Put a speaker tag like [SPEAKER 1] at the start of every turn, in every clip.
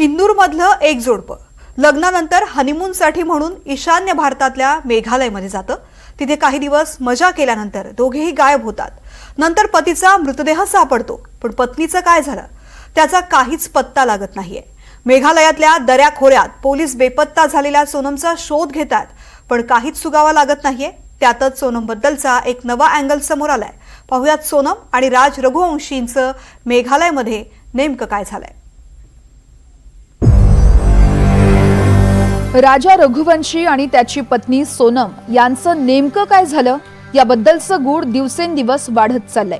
[SPEAKER 1] इंदूरमधलं एक जोडपं. लग्नानंतर हनीमूनसाठी म्हणून ईशान्य भारतातल्या मेघालयमध्ये जातं. तिथे काही दिवस मजा केल्यानंतर दोघेही गायब होतात. नंतर पतीचा मृतदेह सापडतो. पण पत्नीचं काय झालं? त्याचा काहीच पत्ता लागत नाहीये. मेघालयातल्या दऱ्या खोऱ्यात पोलीस बेपत्ता झालेल्या सोनमचा शोध घेतात. पण काहीच सुगावा लागत नाहीये. त्यातच सोनमबद्दलचा एक नवा अँगल समोर आलाय. पाहुयात सोनम आणि राज रघुवंशींचं मेघालयमध्ये नेमकं काय झालंय.
[SPEAKER 2] राजा रघुवंशी आणि त्याची पत्नी सोनम यांचं नेमकं काय झालं? याबद्दलचं गूढ दिवसेंदिवस वाढत चाललंय.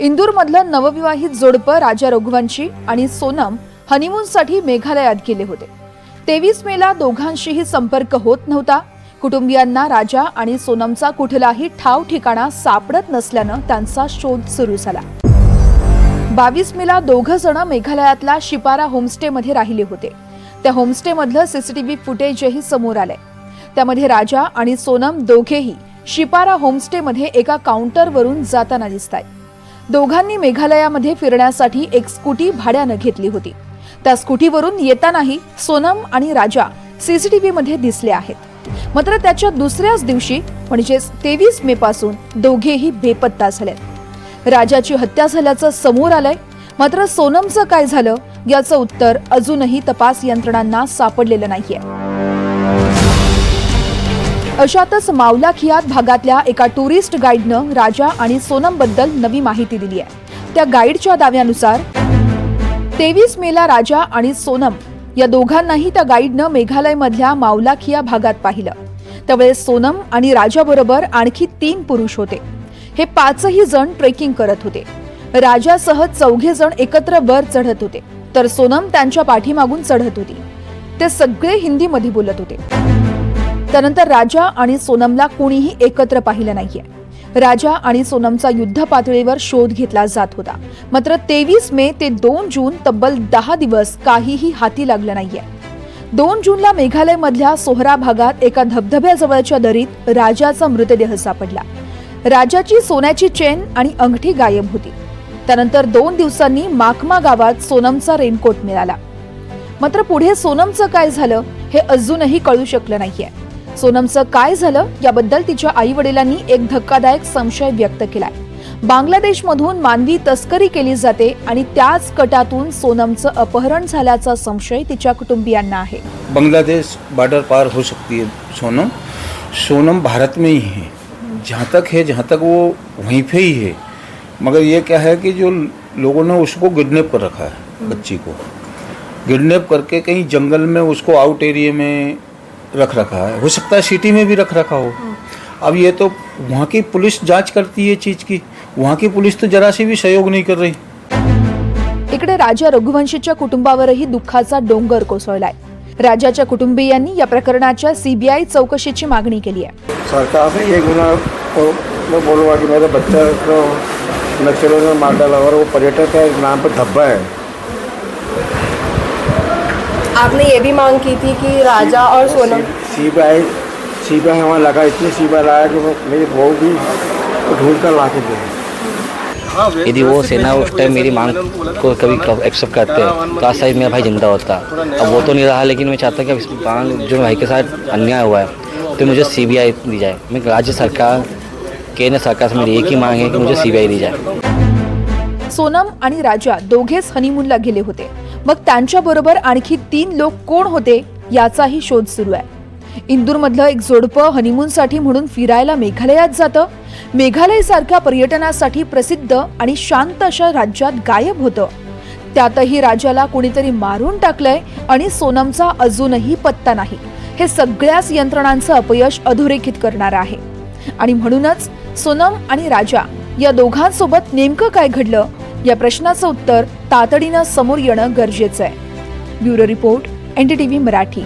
[SPEAKER 2] इंदूरमधलं नवविवाहित जोडपं राजा रघुवंशी आणि सोनम हनीमूनसाठी मेघालयात गेले होते. तेवीस मेला दोघांशीही संपर्क होत नव्हता. कुटुंबियांना राजा आणि सोनमचा कुठलाही ठाव ठिकाणा सापडत नसल्यानं त्यांचा शोध सुरू झाला. बावीस मेला दोघं जण मेघालयातला शिपारा होमस्टेमध्ये राहिले होते. त्या होमस्टेमधलं सीसीटीव्ही फुटेजही समोर आलंय. त्यामध्ये राजा आणि सोनम दोघेही शिपारा होमस्टेमध्ये एका काउंटरवरून जाताना दिसत आहेत दोघांनी मेघालयामध्ये फिरण्यासाठी एक स्कूटी भाड्यानं घेतली होती. त्या स्कूटीवरून येतानाही सोनम आणि राजा सीसीटीव्ही मध्ये दिसले आहेत. मात्र त्याच्या दुसऱ्याच दिवशी म्हणजेच तेवीस मे पासून दोघेही बेपत्ता झालेत. राजाची हत्या झाल्याचं समोर आलंय. मात्र सोनमचं काय झालं याचं उत्तर अजूनही तपास यंत्रणांना सापडलेलं नाहीये. अशातच मावलाखियात भागातल्या एका टुरिस्ट गाईडनं राजा आणि सोनमबद्दल नवी माहिती दिली आहे. त्या गाईडच्या दाव्यानुसार तेवीस मेला राजा आणि सोनम या दोघांनाही त्या गाईडनं मेघालयमधल्या मावलाखिया भागात पाहिलं. त्यावेळेस सोनम आणि राजाबरोबर आणखी तीन पुरुष होते. हे पाचही जण ट्रेकिंग करत होते. राजासह चौघे जण एकत्र वर चढत होते तर सोनम त्यांच्या पाठीमागून चढत होती. ते सगळे हिंदीमध्ये बोलत होते. त्यानंतर राजा आणि सोनमला कोणीही एकत्र पाहिलं नाहीये. राजा आणि सोनमचा युद्ध पातळीवर शोध घेतला जात होता. मात्र तेवीस मे ते दोन जून तब्बल दहा दिवस काहीही हाती लागलं नाहीये. दोन जूनला मेघालयमधल्या सोहरा भागात एका धबधब्याजवळच्या दरीत राजाचा मृतदेह सापडला. राजाची सोन्याची चेन आणि अंगठी गायब होती. त्यानंतर दोन दिवसांनी माकमा गावात सोनमचा रेनकोट मिळाला. मात्र पुढे सोनमचं काय झालं हे अजूनही कळू शकलं नाहीये. सोनमचं काय झालं याबद्दल तिच्या आई वडिलांनी एक धक्कादायक संशय व्यक्त केलाय. बांगलादेशमधून मानवी तस्करी केली जाते आणि त्याच कटातून सोनमचं अपहरण झाल्याचा संशय तिच्या कुटुंबियांना आहे.
[SPEAKER 3] बांग्लादेश बॉर्डर पार हो सकती है सोनम. सोनम भारत में ही है जहाँ तक है जहाँ तक वो वहीं पे ही है। मगर ये क्या है कि जो लोगों ने उसको किडनैप कर रखा है बच्ची को। किडनैप करके कहीं जंगल में उसको आउट एरिया में रख रखा है। हो सकता है सिटी में भी रख रखा हो। अब ये तो वहाँ की पुलिस जांच करती है चीज़ की। वहाँ की पुलिस तो जरा सी भी सहयोग नहीं कर रही।
[SPEAKER 2] इकडे राजा रघुवंशीच्या कुटुंबावरही दुःखाचा डोंगर कोसळलाय. राजाच्या कुटुंबियांनी या प्रकरणाच्या सीबीआय चौकशीची मागणी केली आहे.
[SPEAKER 4] सरकार से ये गुना को मैं बोलूँगा कि मेरे बच्चे को नक्सलों ने मार डाला और वो पर्यटक के नाम पर धब्बा है
[SPEAKER 5] आपने ये भी मांग की थी कि राजा और Sonam
[SPEAKER 4] C B I C B I वहाँ लगा इतनी सी बी आई लाया कि वो मेरी बहू भी ढूंढ कर ला के दे
[SPEAKER 6] यदि वो सेना उस टाइम मेरी मांग को कभी एक्सेप्ट करते तो आज शायद मेरा भाई जिंदा होता। अब वो तो नहीं रहा लेकिन मैं चाहता कि अब इस मांग जो भाई के साथ अन्याय हुआ है तो मुझे सी दी जाए। मैं राज्य सरकार केंद्र सरकार से मेरी एक ही मांग है कि मुझे सी दी जाए।
[SPEAKER 2] सोनम आणि राजा दोघेच हनीमूनला गेले होते. मग त्यांच्याबरोबर आणखी तीन लोक कोण होते याचाही शोध सुरू आहे. इंदूरमधलं एक जोडपं हनीमूनसाठी म्हणून फिरायला मेघालयात जातं. मेघालयसारख्या पर्यटनासाठी प्रसिद्ध आणि शांत अशा राज्यात गायब होतं. त्यातही राजाला कुणीतरी मारून टाकलंय आणि सोनमचा अजूनही पत्ता नाही. हे सगळ्याच यंत्रणांचं अपयश अधोरेखित करणार आहे. आणि म्हणूनच सोनम आणि राजा या दोघांसोबत नेमकं काय घडलं? या प्रश्नाचं उत्तर तातडीनं समोर येणं गरजेचं आहे. Bureau report NDTV Marathi.